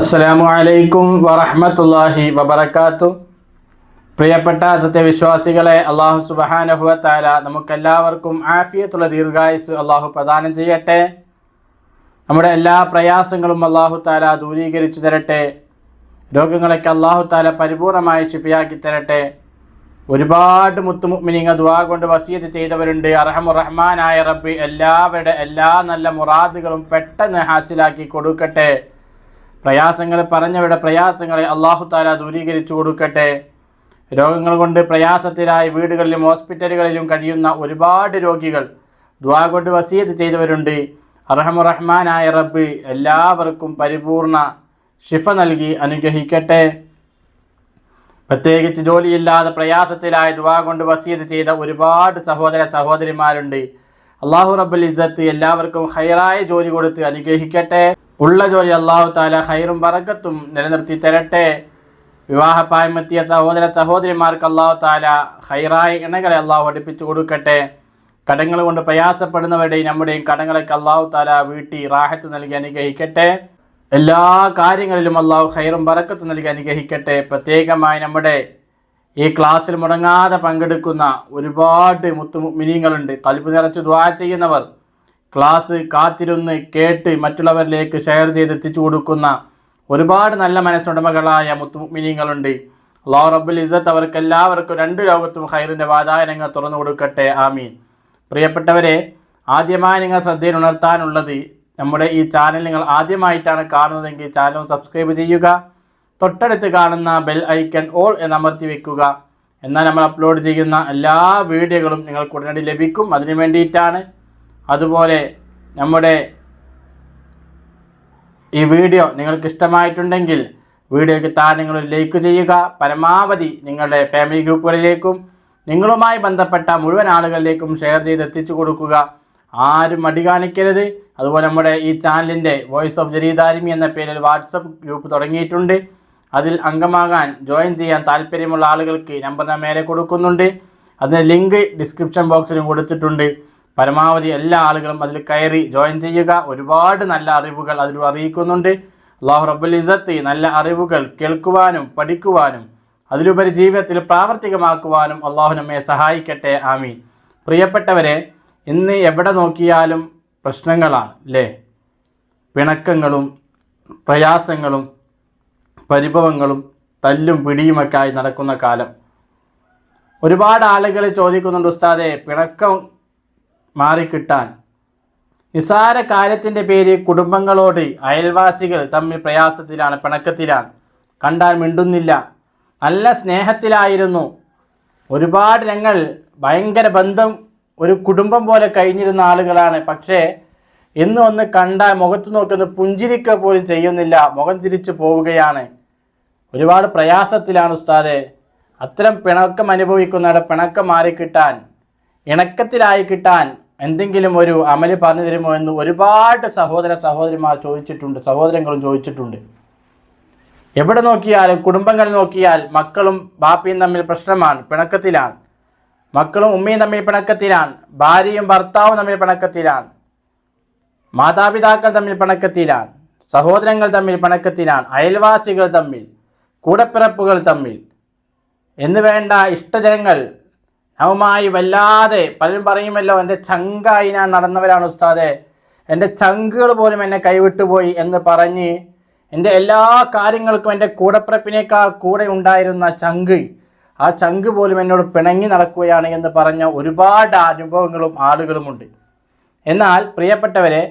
അസ്സലാമു അലൈക്കും വറഹമത്തല്ലാഹി വബർക്കാത്തു പ്രിയപ്പെട്ട സത്യവിശ്വാസികളെ അള്ളാഹു സുബഹാനഹുവ താല നമുക്കെല്ലാവർക്കും ആഫിയത്തുള്ള ദീർഘായുസ് അള്ളാഹു പ്രദാനം ചെയ്യട്ടെ. നമ്മുടെ എല്ലാ പ്രയാസങ്ങളും അള്ളാഹു താല ദൂരീകരിച്ചു തരട്ടെ. രോഗങ്ങളൊക്കെ അള്ളാഹു താല പരിപൂർണമായി ശിഫിയാക്കി തരട്ടെ. ഒരുപാട് മുത്തുമുമിനിങ്ങ ദുവാ കൊണ്ട് വസീത് ചെയ്തവരുണ്ട്. അർഹമു റഹ്മാനായ റബ്ബി എല്ലാവരുടെ എല്ലാ നല്ല മുറാദുകളും പെട്ടെന്ന് ഹാസിലാക്കി കൊടുക്കട്ടെ. പ്രയാസങ്ങൾ പറഞ്ഞവരുടെ പ്രയാസങ്ങളെ അള്ളാഹു താല ദൂരീകരിച്ചു കൊടുക്കട്ടെ. രോഗങ്ങൾ കൊണ്ട് പ്രയാസത്തിലായി വീടുകളിലും ഹോസ്പിറ്റലുകളിലും കഴിയുന്ന ഒരുപാട് രോഗികൾ ദ്വാ കൊണ്ട് വസീത് ചെയ്തവരുണ്ട്. അർഹമു റഹ്മാനായ റബ്ബ് എല്ലാവർക്കും പരിപൂർണ ഷിഫ നൽകി അനുഗ്രഹിക്കട്ടെ. പ്രത്യേകിച്ച് ജോലിയില്ലാതെ പ്രയാസത്തിലായി ദുവാ കൊണ്ട് വസീത് ചെയ്ത ഒരുപാട് സഹോദര സഹോദരിമാരുണ്ട്. അള്ളാഹു റബ്ബുൽ ഇസ്സത്ത് എല്ലാവർക്കും ഹൈറായ ജോലി കൊടുത്ത് അനുഗ്രഹിക്കട്ടെ. ഉള്ള ജോലി അള്ളാഹു താല ഹൈറും വറക്കത്തും നിലനിർത്തി തരട്ടെ. വിവാഹപ്രായമെത്തിയ സഹോദര സഹോദരിമാർക്ക് അള്ളാഹു താല ഹൈറായ ഇണകളെ അള്ളാഹു അടുപ്പിച്ചു കൊടുക്കട്ടെ. കടങ്ങൾ കൊണ്ട് പ്രയാസപ്പെടുന്നവരുടെയും നമ്മുടെയും കടങ്ങളൊക്കെ അള്ളാഹു താല വീട്ടി റാഹത്ത് നൽകി അനുഗ്രഹിക്കട്ടെ. എല്ലാ കാര്യങ്ങളിലും അള്ളാഹു ഹൈറും വറക്കത്ത് നൽകി അനുഗ്രഹിക്കട്ടെ. പ്രത്യേകമായി നമ്മുടെ ഈ ക്ലാസ്സിൽ മുടങ്ങാതെ പങ്കെടുക്കുന്ന ഒരുപാട് മുത്തുമിനിങ്ങളുണ്ട് കൽപ്പ് നിറച്ച് ദ്വാ ചെയ്യുന്നവർ. ക്ലാസ് കാത്തിരുന്ന് കേട്ട് മറ്റുള്ളവരിലേക്ക് ഷെയർ ചെയ്ത് എത്തിച്ചു കൊടുക്കുന്ന ഒരുപാട് നല്ല മനസ്സുടമകളായ മുത്തുമിനിങ്ങളുണ്ട് അള്ളാഹു റബ്ബുൽ ഇസത്ത് അവർക്ക് എല്ലാവർക്കും രണ്ട് ലോകത്തും ഹൈറിന്റെ വാതായനങ്ങൾ തുറന്നു കൊടുക്കട്ടെ ആമീൻ. പ്രിയപ്പെട്ടവരെ ആദ്യമായി നിങ്ങൾ ശ്രദ്ധയിൽ ഉണർത്താനുള്ളത് നമ്മുടെ ഈ ചാനൽ നിങ്ങൾ ആദ്യമായിട്ടാണ് കാണുന്നതെങ്കിൽ ചാനൽ സബ്സ്ക്രൈബ് ചെയ്യുക തൊട്ടടുത്ത് കാണുന്ന ബെൽ ഐക്കൺ ഓൾ എന്ന് അമർത്തി വെക്കുക. എന്നാൽ നമ്മൾ അപ്ലോഡ് ചെയ്യുന്ന എല്ലാ വീഡിയോകളും നിങ്ങൾക്ക് ഉടനടി ലഭിക്കും. അതിനു വേണ്ടിയിട്ടാണ് അതുപോലെ നമ്മുടെ ഈ വീഡിയോ നിങ്ങൾക്ക് ഇഷ്ടമായിട്ടുണ്ടെങ്കിൽ വീഡിയോയ്ക്ക് താഴെ നിങ്ങൾ ലൈക്ക് ചെയ്യുക. പരമാവധി നിങ്ങളുടെ ഫാമിലി ഗ്രൂപ്പുകളിലേക്കും നിങ്ങളുമായി ബന്ധപ്പെട്ട മുഴുവൻ ആളുകളിലേക്കും ഷെയർ ചെയ്ത് എത്തിച്ചു കൊടുക്കുക. ആരും മടി കാണിക്കരുത്. അതുപോലെ നമ്മുടെ ഈ ചാനലിന്റെ വോയിസ് ഓഫ് ജരീദാരിമി എന്ന പേരിൽ വാട്സപ്പ് ഗ്രൂപ്പ് തുടങ്ങിയിട്ടുണ്ട്. അതിൽ അംഗമാകാൻ ജോയിൻ ചെയ്യാൻ താല്പര്യമുള്ള ആളുകൾക്ക് നമ്പർ ഞാൻ മേലെ കൊടുക്കുന്നുണ്ട്. അതിന് ലിങ്ക് ഡിസ്ക്രിപ്ഷൻ ബോക്സിലും കൊടുത്തിട്ടുണ്ട്. പരമാവധി എല്ലാ ആളുകളും അതിൽ കയറി ജോയിൻ ചെയ്യുക. ഒരുപാട് നല്ല അറിവുകൾ അതിൽ അറിയിക്കുന്നുണ്ട്. അള്ളാഹു റബ്ബുൽ ഇസത്ത് നല്ല അറിവുകൾ കേൾക്കുവാനും പഠിക്കുവാനും അതിലുപരി ജീവിതത്തിൽ പ്രാവർത്തികമാക്കുവാനും അള്ളാഹു നമ്മെ സഹായിക്കട്ടെ. ആമീൻ. പ്രിയപ്പെട്ടവരെ ഇന്ന് എവിടെ നോക്കിയാലും പ്രശ്നങ്ങളാണ് അല്ലേ പിണക്കങ്ങളും പ്രയാസങ്ങളും പരിഭവങ്ങളും തല്ലും പിടിയുമൊക്കെ ആയി നടക്കുന്ന കാലം. ഒരുപാട് ആളുകൾ ചോദിക്കുന്നുണ്ട് ഉസ്താദെ പിണക്കം മാറിക്കിട്ടാൻ. നിസാര കാര്യത്തിന്റെ പേര് കുടുംബങ്ങളോട് അയൽവാസികൾ തമ്മിൽ പ്രയാസത്തിലാണ് പിണക്കത്തിലാണ്. കണ്ടാൽ മിണ്ടുന്നില്ല. നല്ല സ്നേഹത്തിലായിരുന്നു. ഒരുപാട് ഞങ്ങൾ ഭയങ്കര ബന്ധം ഒരു കുടുംബം പോലെ കഴിഞ്ഞിരുന്ന ആളുകളാണ്. പക്ഷേ ഇന്ന് ഒന്ന് കണ്ടാൽ മുഖത്ത് നോക്കുന്ന പുഞ്ചിരിക്ക പോലും ചെയ്യുന്നില്ല. മുഖം തിരിച്ചു പോവുകയാണ്. ഒരുപാട് പ്രയാസത്തിലാണ് ഉസ്താദെ. അത്തരം പിണക്കം അനുഭവിക്കുന്നവരുടെ പിണക്കം മാറിക്കിട്ടാൻ. ഇണക്കത്തിലായി കിട്ടാൻ എന്തെങ്കിലും ഒരു അമൽ പറഞ്ഞു തരുമോ എന്ന് ഒരുപാട് സഹോദര സഹോദരിമാർ ചോദിച്ചിട്ടുണ്ട് സഹോദരങ്ങളും ചോദിച്ചിട്ടുണ്ട്. എവിടെ നോക്കിയാലും കുടുംബങ്ങൾ നോക്കിയാൽ മക്കളും ബാപ്പയും തമ്മിൽ പ്രശ്നമാണ് പിണക്കത്തിലാണ്. മക്കളും ഉമ്മയും തമ്മിൽ പിണക്കത്തിലാണ് ഭാര്യയും ഭർത്താവും തമ്മിൽ പിണക്കത്തിലാണ്. മാതാപിതാക്കൾ തമ്മിൽ പിണക്കത്തിലാണ് സഹോദരങ്ങൾ തമ്മിൽ പിണക്കത്തിലാണ് അയൽവാസികൾ തമ്മിൽ കൂടപ്പിറപ്പുകൾ തമ്മിൽ. എന്നുവേണ്ട ഇഷ്ടജനങ്ങൾ അവമായി വല്ലാതെ പലരും പറയുമല്ലോ എന്റെ ചങ്കായി ഞാൻ നടന്നവരാണ് ഉസ്താദെ. എന്റെ ചങ്കുകൾ പോലും എന്നെ കൈവിട്ടുപോയി എന്ന് പറഞ്ഞ് എന്റെ എല്ലാ കാര്യങ്ങൾക്കും എന്റെ കൂടപ്പിറപ്പിനേക്കാൾ കൂടെ ഉണ്ടായിരുന്ന ചങ്ക് ആ ചങ്ക് പോലും എന്നോട് പിണങ്ങി നടക്കുകയാണ് എന്ന് പറഞ്ഞ ഒരുപാട് അനുഭവങ്ങളും ആളുകളുമുണ്ട്. എന്നാൽ പ്രിയപ്പെട്ടവരെ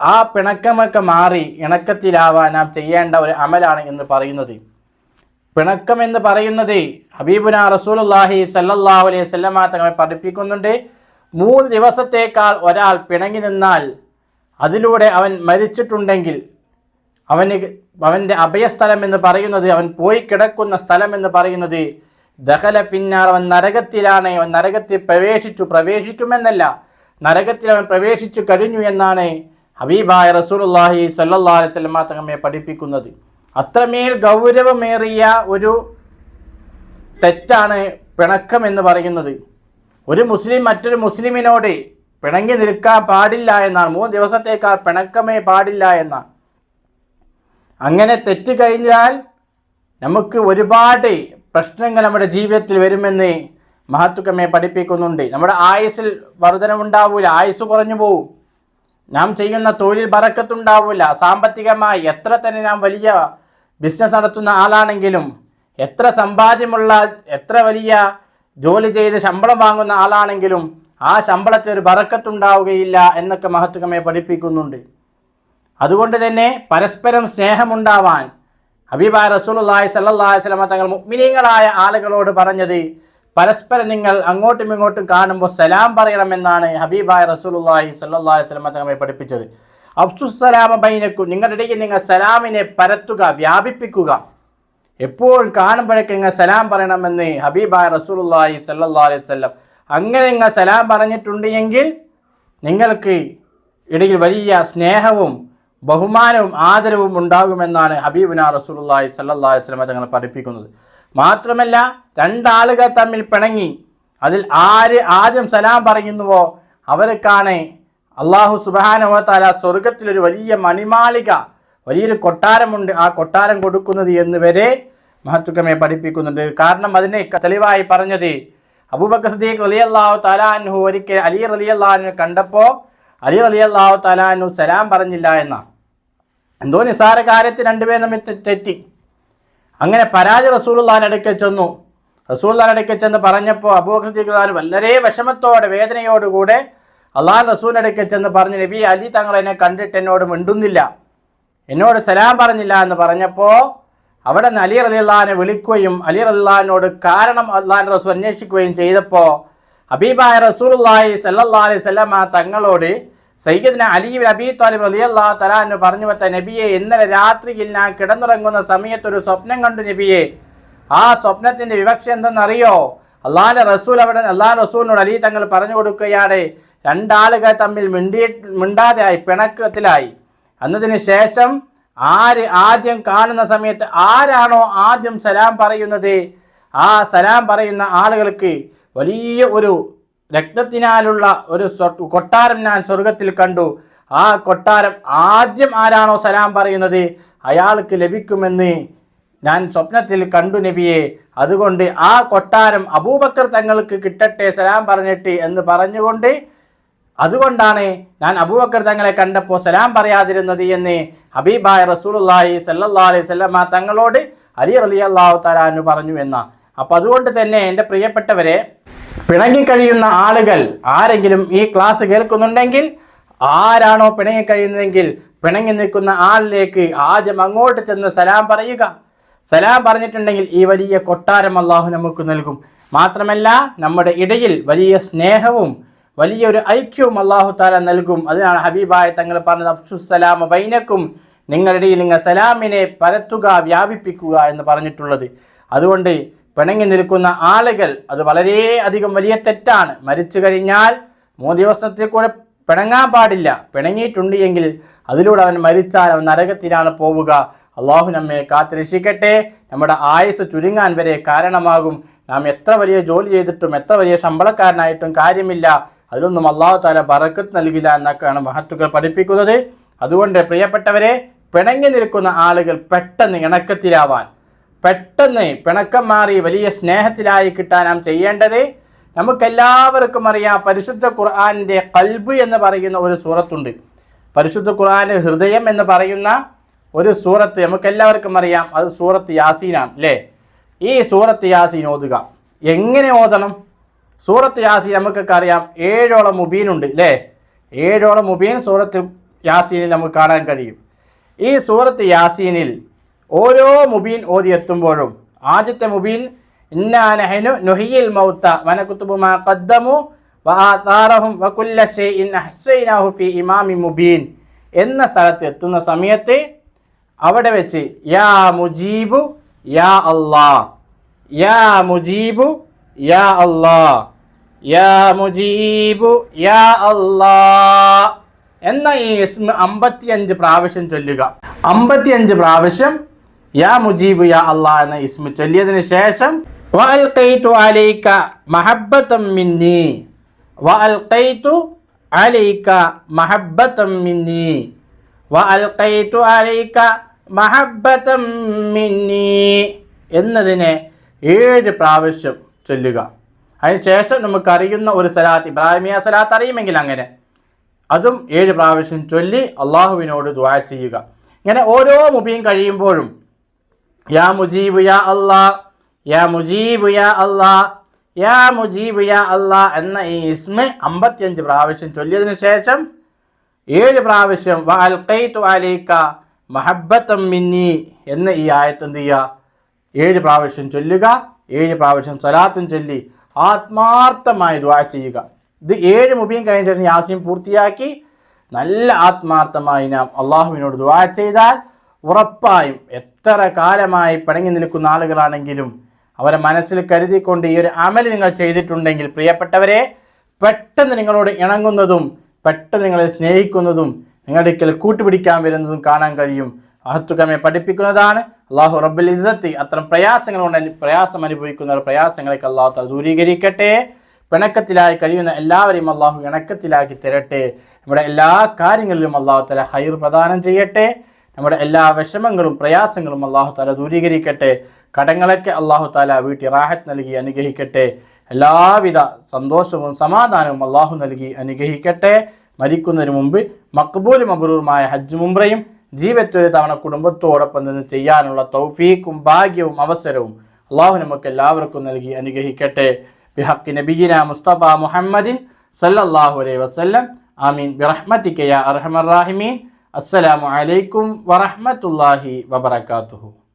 ആ പിണക്കമൊക്കെ മാറി ഇണക്കത്തിലാവാൻ നാം ചെയ്യേണ്ട ഒരു അമലാണ് എന്ന് പറയുന്നത്. പിണക്കം എന്ന് പറയുന്നത് ഹബീബുന റസൂലുല്ലാഹി സല്ലല്ലാഹു അലൈഹി വസല്ലമ തങ്ങളെ പഠിപ്പിക്കുന്നുണ്ട്. മൂന്ന് ദിവസത്തേക്കാൾ ഒരാൾ പിണങ്ങി നിന്നാൽ അതിലൂടെ അവൻ മരിച്ചിട്ടുണ്ടെങ്കിൽ അവന് അവന്റെ അഭയസ്ഥലം എന്ന് പറയുന്നത് അവൻ പോയി കിടക്കുന്ന സ്ഥലം എന്ന് പറയുന്നത് ദഹല പിന്നാർ അവൻ നരകത്തിലാണ് അവൻ നരകത്തിൽ പ്രവേശിച്ചു പ്രവേശിക്കുമെന്നല്ല നരകത്തിൽ അവൻ പ്രവേശിച്ചു കഴിഞ്ഞു എന്നാണ് ഹബീബായ റസൂലുല്ലാഹി സല്ലല്ലാഹു അലൈഹി വസല്ലമ തങ്ങമ്മയെ പഠിപ്പിക്കുന്നത്. അത്രമേൽ ഗൗരവമേറിയ ഒരു തെറ്റാണ് പിണക്കം എന്ന് പറയുന്നത്. ഒരു മുസ്ലിം മറ്റൊരു മുസ്ലിമിനോട് പിണങ്ങി നിൽക്കാൻ പാടില്ല എന്നാണ്. മൂന്ന് ദിവസത്തേക്കാൾ പിണക്കമേ പാടില്ല എന്നാണ് അങ്ങനെ തെറ്റ് കഴിഞ്ഞാൽ നമുക്ക് ഒരുപാട് പ്രശ്നങ്ങൾ നമ്മുടെ ജീവിതത്തിൽ വരുമെന്ന് മഹത്വക്കമ്മയെ പഠിപ്പിക്കുന്നുണ്ട്. നമ്മുടെ ആയുസ്സിൽ വർധനമുണ്ടാവില്ല ആയുസ് കുറഞ്ഞു പോവും. നാം ചെയ്യുന്ന തൊഴിൽ ബറക്കത്തുണ്ടാവില്ല സാമ്പത്തികമായി എത്ര തന്നെ നാം വലിയ ബിസിനസ് നടത്തുന്ന ആളാണെങ്കിലും എത്ര സമ്പാദ്യമുള്ള എത്ര വലിയ ജോലി ചെയ്ത് ശമ്പളം വാങ്ങുന്ന ആളാണെങ്കിലും ആ ശമ്പളത്തിൽ ഒരു ബറക്കത്തുണ്ടാവുകയില്ല എന്നൊക്കെ മഹത്വമേ പഠിപ്പിക്കുന്നുണ്ട്. അതുകൊണ്ട് തന്നെ പരസ്പരം സ്നേഹമുണ്ടാവാൻ ഹബീബ സ്വല്ലല്ലാഹി അലൈഹി വസല്ലം തങ്ങൾ മുഅ്മിനീങ്ങളായ ആളുകളോട് പറഞ്ഞത് പരസ്പരം നിങ്ങൾ അങ്ങോട്ടും ഇങ്ങോട്ടും കാണുമ്പോൾ സലാം പറയണമെന്നാണ് ഹബീബായ സ്വല്ലല്ലാഹി അലൈഹി വസല്ലം തങ്ങളെ പഠിപ്പിച്ചത്. അഫ്സുസലാമ ബൈനക്കും നിങ്ങളുടെ ഇടയിൽ നിങ്ങൾ സലാമിനെ പരത്തുക വ്യാപിപ്പിക്കുക. എപ്പോഴും കാണുമ്പോഴേക്കും നിങ്ങൾ സലാം പറയണമെന്ന് ഹബീബായ റസൂലുള്ളാഹി സ്വല്ലല്ലാഹി അലൈഹി വസല്ലം. അങ്ങനെ നിങ്ങൾ സലാം പറഞ്ഞിട്ടുണ്ട് എങ്കിൽ നിങ്ങൾക്ക് ഇടയിൽ വലിയ സ്നേഹവും ബഹുമാനവും ആദരവും ഉണ്ടാകുമെന്നാണ് ഹബീബുന റസൂലുള്ളാഹി സ്വല്ലല്ലാഹി അലൈഹി വസല്ലം തങ്ങൾ പഠിപ്പിക്കുന്നത്. മാത്രമല്ല രണ്ടാളുകൾ തമ്മിൽ പിണങ്ങി അതിൽ ആര് ആദ്യം സലാം പറയുന്നുവോ അവർക്കാണ് അള്ളാഹു സുബാനുവത്താല സ്വർഗത്തിലൊരു വലിയ മണിമാളിക വലിയൊരു കൊട്ടാരമുണ്ട്. ആ കൊട്ടാരം കൊടുക്കുന്നത് എന്ന് വരെ മഹത്വക്കമേ പഠിപ്പിക്കുന്നുണ്ട്. കാരണം അതിനെ തെളിവായി പറഞ്ഞത് അബൂബക്കർ സദീഖ് അലി അള്ളാഹു തലാൻഹു ഒരിക്കൽ അലി റലി അള്ളാഹുവിനെ കണ്ടപ്പോൾ അലി റലി അള്ളാഹു തലാൻഹു സലാം പറഞ്ഞില്ല എന്ന. എന്തോ നിസാര കാര്യത്തിൽ രണ്ടുപേരും തമ്മിൽ തെറ്റി. അങ്ങനെ പരാതി റസൂലുള്ളാഹിന്റെ അടുക്കൽ ചെന്നു. റസൂലുള്ളാഹിന്റെ അടുക്കൽ ചെന്ന് പറഞ്ഞപ്പോൾ അബൂബക്കർ സദീഖ് വളരെ വിഷമത്തോടെ വേദനയോടുകൂടെ അള്ളാഹ് റസൂലിന്റെ അടുക്കൽ ചെന്ന് പറഞ്ഞു നബി അലി തങ്ങൾ എന്നെ കണ്ടിട്ട് എന്നോട് മിണ്ടുന്നില്ല. എന്നോട് സലാം പറഞ്ഞില്ല എന്ന് പറഞ്ഞപ്പോൾ അവിടെ നിന്ന് അലി റലിള്ളഹാനെ വിളിക്കുകയും അലി റലിള്ളഹാനോട് കാരണം അള്ളാഹിന്റെ റസൂൽ അന്വേഷിക്കുകയും ചെയ്തപ്പോൾ ഹബീബായ റസൂലുള്ളാഹി സല്ലല്ലാഹു അലൈഹി വസല്ലമ തങ്ങളോട് സയ്യിദ്ന അലി അബി താലിബ് റളിയല്ലാഹു തആല പറഞ്ഞു വെച്ച നബിയെ ഇന്നലെ രാത്രിയിൽ ഞാൻ കിടന്നുറങ്ങുന്ന സമയത്ത് ഒരു സ്വപ്നം കണ്ടു നബിയെ. ആ സ്വപ്നത്തിന്റെ വിവക്ഷ എന്തെന്നറിയോ? അള്ളാഹിന്റെ റസൂൽ അവിടെ അള്ളാഹ് റസൂലിനോട് അലി തങ്ങൾ പറഞ്ഞു കൊടുക്കുകയാണ് രണ്ടാളുകൾ തമ്മിൽ മിണ്ടി മിണ്ടാതെയായി പിണക്കത്തിലായി. എന്നതിന് ശേഷം ആര് ആദ്യം കാണുന്ന സമയത്ത് ആരാണോ ആദ്യം സലാം പറയുന്നത്? ആ സലാം പറയുന്ന ആളുകൾക്ക് വലിയ ഒരു രക്തത്തിനാലുള്ള ഒരു കൊട്ടാരം ഞാൻ സ്വർഗത്തിൽ കണ്ടു. ആ കൊട്ടാരം ആദ്യം ആരാണോ സലാം പറയുന്നത്? അയാൾക്ക് ലഭിക്കുമെന്ന് ഞാൻ സ്വപ്നത്തിൽ കണ്ടു നബിയെ. അതുകൊണ്ട് ആ കൊട്ടാരം അബൂബക്കർ തങ്ങൾക്ക് കിട്ടട്ടെ സലാം പറഞ്ഞിട്ട് എന്ന് പറഞ്ഞുകൊണ്ട് അതുകൊണ്ടാണ് ഞാൻ അബൂബക്കർ തങ്ങളെ കണ്ടപ്പോൾ സലാം പറയാതിരുന്നത് എന്ന് ഹബീബായ റസൂലുള്ളാഹി സല്ലാ അലൈഹി സ്വല്ലമ്മ തങ്ങളോട് അലി അലി അള്ളാഹു തലാന്ന് പറഞ്ഞു എന്ന. അപ്പോൾ അതുകൊണ്ട് തന്നെ എന്റെ പ്രിയപ്പെട്ടവരെ പിണങ്ങിക്കഴിയുന്ന ആളുകൾ ആരെങ്കിലും ഈ ക്ലാസ് കേൾക്കുന്നുണ്ടെങ്കിൽ ആരാണോ പിണങ്ങിക്കഴിയുന്നതെങ്കിൽ പിണങ്ങി നിൽക്കുന്ന ആളിലേക്ക് ആദ്യം അങ്ങോട്ട് ചെന്ന് സലാം പറയുക. സലാം പറഞ്ഞിട്ടുണ്ടെങ്കിൽ ഈ വലിയ കൊട്ടാരം അള്ളാഹു നമുക്ക് നൽകും. മാത്രമല്ല നമ്മുടെ ഇടയിൽ വലിയ സ്നേഹവും വലിയൊരു ഐക്യവും അള്ളാഹു താല നൽകും. അതിനാണ് ഹബീബായ തങ്ങൾ പറഞ്ഞത് അഫ്സുസലാമ ബൈനക്കും. നിങ്ങളുടെ നിങ്ങൾ സലാമിനെ പരത്തുക വ്യാപിപ്പിക്കുക എന്ന് പറഞ്ഞിട്ടുള്ളത്. അതുകൊണ്ട് പിണങ്ങി നിൽക്കുന്ന ആളുകൾ അത് വളരെ അധികം വലിയ തെറ്റാണ്. മരിച്ചു കഴിഞ്ഞാൽ മൂന്ന് ദിവസത്തിൽ കൂടെ പിണങ്ങാൻ പാടില്ല. പിണങ്ങിയിട്ടുണ്ട് എങ്കിൽ അതിലൂടെ അവൻ മരിച്ചാൽ അവൻ നരകത്തിലാണ് പോവുക. അള്ളാഹു നമ്മെ കാത്തിരക്ഷിക്കട്ടെ. നമ്മുടെ ആയുസ് ചുരുങ്ങാൻ വരെ കാരണമാകും. നാം എത്ര വലിയ ജോലി ചെയ്തിട്ടും എത്ര വലിയ ശമ്പളക്കാരനായിട്ടും കാര്യമില്ല. അതിലൊന്നും അള്ളാഹു താല ബറക്കത്ത് നൽകില്ല എന്നൊക്കെയാണ് മഹത്തുക്കൾ പഠിപ്പിക്കുന്നത്. അതുകൊണ്ട് പ്രിയപ്പെട്ടവരെ പിണങ്ങി നിൽക്കുന്ന ആളുകൾ പെട്ടെന്ന് ഇണക്കത്തിലാവാൻ പെട്ടെന്ന് പിണക്കം മാറി വലിയ സ്നേഹത്തിലായി കിട്ടാൻ നാം ചെയ്യേണ്ടത് നമുക്കെല്ലാവർക്കും അറിയാം പരിശുദ്ധ ഖുർആാനിന്റെ കൽബ് എന്ന് പറയുന്ന ഒരു സൂറത്തുണ്ട്. പരിശുദ്ധ ഖുർആാന് ഹൃദയം എന്ന് പറയുന്ന ഒരു സൂറത്ത് നമുക്കെല്ലാവർക്കും അറിയാം. അത് സൂറത്ത് യാസീനാണ് അല്ലേ? ഈ സൂറത്ത് യാസീൻ ഓതുക. എങ്ങനെ ഓതണം? സൂറത്ത് യാസീൻ നമുക്കൊക്കെ അറിയാം ഏഴോളം മുബീനുണ്ട് അല്ലേ ഏഴോളം മുബീൻ സൂറത്ത് യാസീനിൽ നമുക്ക് കാണാൻ കഴിയും. ഈ സൂറത്ത് യാസീനിൽ ഓരോ മുബീൻ ഓതി എത്തുമ്പോഴും ആദ്യത്തെ മുബീൻ ഇന്നാ നഹ്നു നുഹിയിൽ മൗത്ത വനകുത്തുബു മാ ഖദ്ദമു വആതാറഹും വകുല്ല ഷൈഇൻ അഹ്സൈനാഹു ഫീ ഇമാമി മുബീൻ എന്ന സ്ഥലത്ത് എത്തുന്ന സമയത്ത് അവിടെ വെച്ച് യാ മുജീബു യാ അല്ലാ യാ മുജീബു യാ അല്ലാ യാ മുജീബു യാ അല്ലാ എന്ന ഈ ഇസ്മ അമ്പത്തിയഞ്ച് പ്രാവശ്യം ചൊല്ലുക. അമ്പത്തിയഞ്ച് പ്രാവശ്യം യാ മുജീബു യാ അള്ളാ എന്ന ഇസ്മ ചൊല്ലിയതിന് ശേഷം വഅൽഖൈതു അലൈക വഅൽഖൈതു അലൈക വഅൽഖൈതു അലൈക എന്നതിനെ ഏഴ് പ്രാവശ്യം ചൊല്ലുക. അതിനുശേഷം നമുക്കറിയുന്ന ഒരു സലാത്ത് ഇബ്രാഹിമിയ സലാത്ത് അറിയുമെങ്കിൽ അങ്ങനെ. അതും ഏഴ് പ്രാവശ്യം ചൊല്ലി അള്ളാഹുവിനോട് ദുആ ചെയ്യുക. ഇങ്ങനെ ഓരോ മുബിയും കഴിയുമ്പോഴും യാ മുജീബ് യാ അല്ലാ യാ മുജീബ് യാ അല്ലാ യാ മുജീബ് യാ അല്ലാ എന്ന ഈ ഇസ്മ അമ്പത്തിയഞ്ച് പ്രാവശ്യം ചൊല്ലിയതിനു ശേഷം ഏഴ് പ്രാവശ്യം മഹബ്ബത്തം മിന്നി എന്ന ഈ ആയത്ത് എന്ത് ചെയ്യുക? ഏഴ് പ്രാവശ്യം ചൊല്ലുക ഏഴ് പ്രാവശ്യം സലാത്തും ചൊല്ലി ആത്മാർത്ഥമായി ദ്വാ ചെയ്യുക. ഇത് ഏഴ് മുബിയും കഴിഞ്ഞ ശേഷം യാസീൻ പൂർത്തിയാക്കി നല്ല ആത്മാർത്ഥമായി നാം അള്ളാഹുവിനോട് ദ്വാ ചെയ്താൽ ഉറപ്പായും എത്ര കാലമായി പിണങ്ങി നിൽക്കുന്ന ആളുകളാണെങ്കിലും അവരെ മനസ്സിൽ കരുതിക്കൊണ്ട് ഈ ഒരു അമൽ നിങ്ങൾ ചെയ്തിട്ടുണ്ടെങ്കിൽ പ്രിയപ്പെട്ടവരെ പെട്ടെന്ന് നിങ്ങളോട് ഇണങ്ങുന്നതും പെട്ടെന്ന് നിങ്ങളെ സ്നേഹിക്കുന്നതും നിങ്ങളുടെ കൂട്ടുപിടിക്കാൻ വരുന്നതും കാണാൻ കഴിയും. അഹത്തുക്കമെ പഠിപ്പിക്കുന്നതാണ്. അള്ളാഹു റബ്ബുൽ ഇസ്സത്തി അത്തരം പ്രയാസങ്ങൾ കൊണ്ട് പ്രയാസം അനുഭവിക്കുന്നവർ പ്രയാസങ്ങളൊക്കെ അള്ളാഹു തആല ദൂരീകരിക്കട്ടെ. പിണക്കത്തിലായി കഴിയുന്ന എല്ലാവരെയും അള്ളാഹു ഇണക്കത്തിലാക്കി തരട്ടെ. നമ്മുടെ എല്ലാ കാര്യങ്ങളിലും അള്ളാഹു തല ഹൈർ പ്രദാനം ചെയ്യട്ടെ. നമ്മുടെ എല്ലാ വിഷമങ്ങളും പ്രയാസങ്ങളും അള്ളാഹു താല ദൂരീകരിക്കട്ടെ. കടങ്ങളൊക്കെ അള്ളാഹു താല വീട്ടിൽ റാഹത്ത് നൽകി അനുഗ്രഹിക്കട്ടെ. എല്ലാവിധ സന്തോഷവും സമാധാനവും അള്ളാഹു നൽകി അനുഗ്രഹിക്കട്ടെ. മരിക്കുന്നതിന് മുമ്പ് മക്ബൂൽ മബറൂറുമായ ഹജ്ജ് മുംറയും ജീവിതത്തിൽ തവണ കുടുംബത്തോടൊപ്പം നിന്ന് ചെയ്യാനുള്ള തൗഫീക്കും ഭാഗ്യവും അവസരവും അള്ളാഹു നമുക്ക് എല്ലാവർക്കും നൽകി അനുഗ്രഹിക്കട്ടെ. ബിഹക്കി നബിയിന മുസ്തഫ മുഹമ്മദിൻ സല്ലല്ലാഹു അലൈഹി വസല്ലം. ആമീൻ. ബിറഹ്മതിക യാ അർഹമർ റാഹിമീൻ. അസ്സലാമു അലൈക്കും വറഹ്മത്തുള്ളാഹി വബറകാതുഹു.